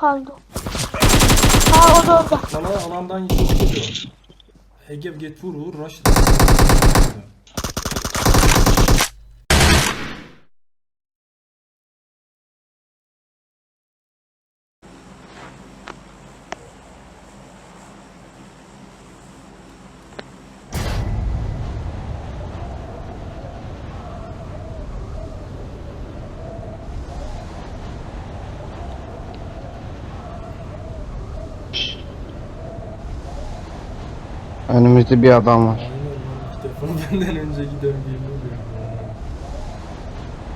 kaldı. Ha o da orada. Bana alandan yıkılıyor. Ege get vur vur rush. Önümüzde bir adam var. Defa benden önce giden birini görüyorum.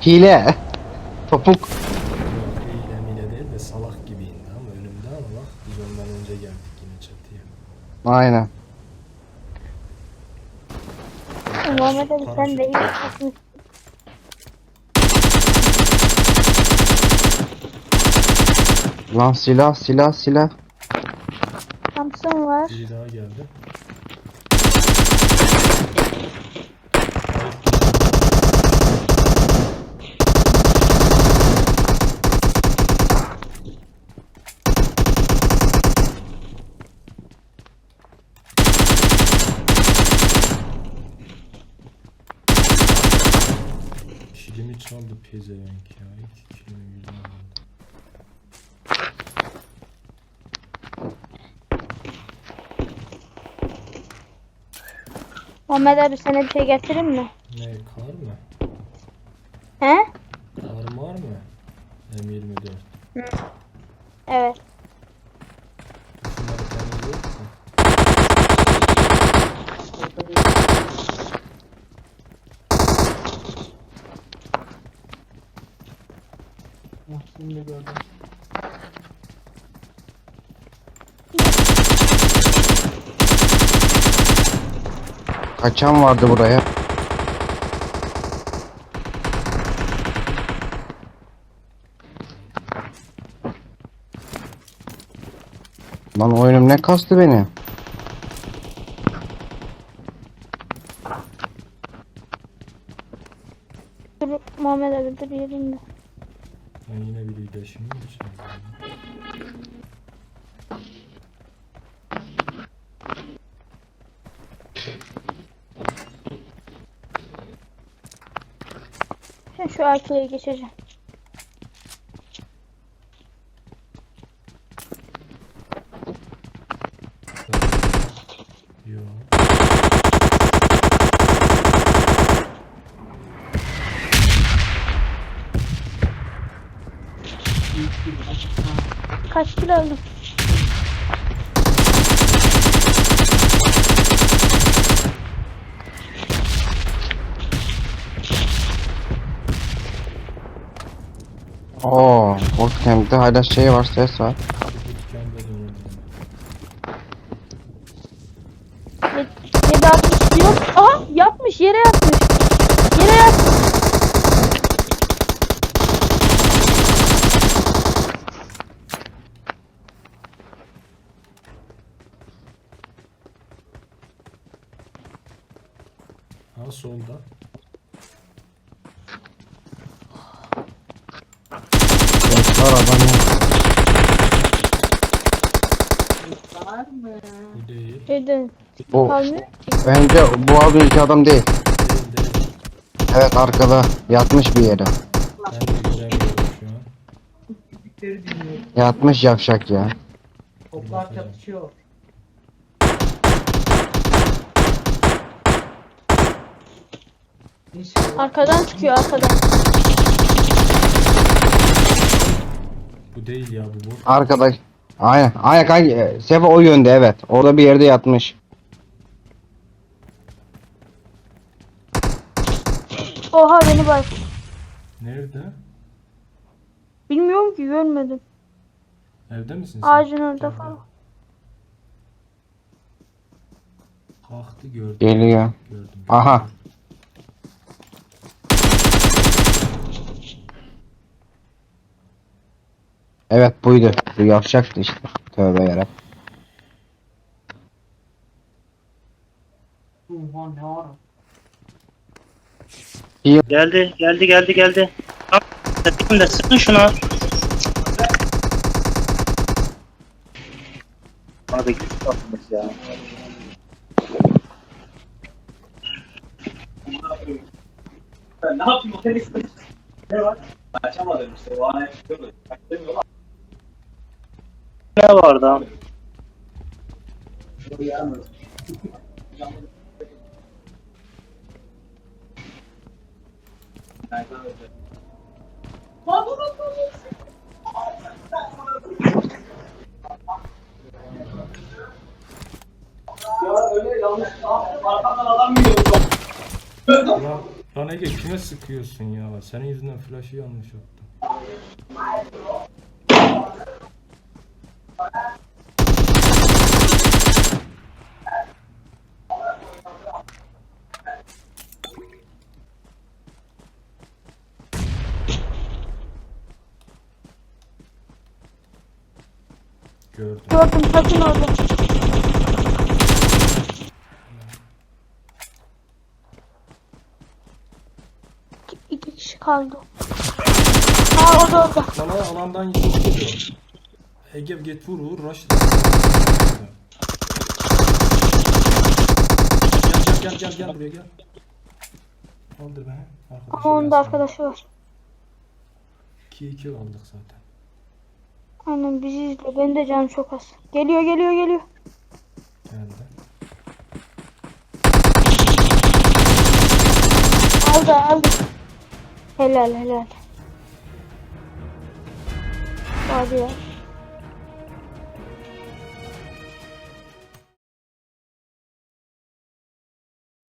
Hile. Topuk. Eyle mile değil de salak gibi indi ama önümde ama bak biz ondan önce geldik yine çatıya. Aynen. Muhammed abi sen de iyi. Lan silah silah silah. Thompson var. Biri daha geldi. Kilimi çaldı pezevenk ya. İki kilimi birden aldı. Muhammed abi sana bir şey getireyim mi? Ne kar mı? He? Kar var mı? M24. Evet. Şimdi gördüm. Kaçan vardı buraya. Lan oyunum ne kastı beni? Dur Muhammed abi dur yerinde. Ben yine biriyle şimdi mi şu arkaya geçeceğim. Yok. Kaç kilo aldın? Oo, Bootcamp'te hala şey var ses var. Bu dükkanda dönüyorum. Yed- Yedi altmış yok. Aha yatmış yere yatmış. Yere yatmış. Ha solda. Var adam yok. Var mı? Bu değil. Şeyden Bu kalmıyor. bence bu az önceki adam değil. Değil değil. Evet arkada yatmış bir yere. Ben de göremiyorum şu an. Küçükleri dinliyorum. Yatmış yavşak ya. Toplar çatışıyor. Arkadan çıkıyor arkadan. Bu değil ya bu bot. Arkadaş. Aynen. Aynen kanka. Sefa o yönde evet. Orada bir yerde yatmış. Oha beni bak. Nerede? Bilmiyorum ki görmedim. Evde misin sen? Ağacın orada Gel, falan. Kalktı gördüm. Geliyor. Gördüm. Aha. Evet buydu. Bu yavşaktı işte. Tövbe yarabbim. Oha ne ara? Geldi, geldi, geldi, geldi. Sıkın da sıkın şuna. 8 atmış ya. Ben ne yapayım o tenis Ne var? Açamadım işte. O an yapıyorum. Ne vardı? Ya öyle yanlış. Arkamdan adam geliyor. Lan, lan Ege kime sıkıyorsun ya? Senin yüzünden flash'ı yanlış attım. Gördüm. Gördüm sakın orada. İki, kişi kaldı. Ha orada orada. Sana alandan yıkılıyor. Ege git vur vur rush. Gel gel gel gel gel buraya gel. Kaldır beni. Arkadaşı Ama onun da arkadaşı var. 2-2 aldık zaten. Aynen bizi izliyor. Benim de canım çok az. Geliyor geliyor geliyor. Geldi. Aldı aldı. Helal helal. Hadi ya.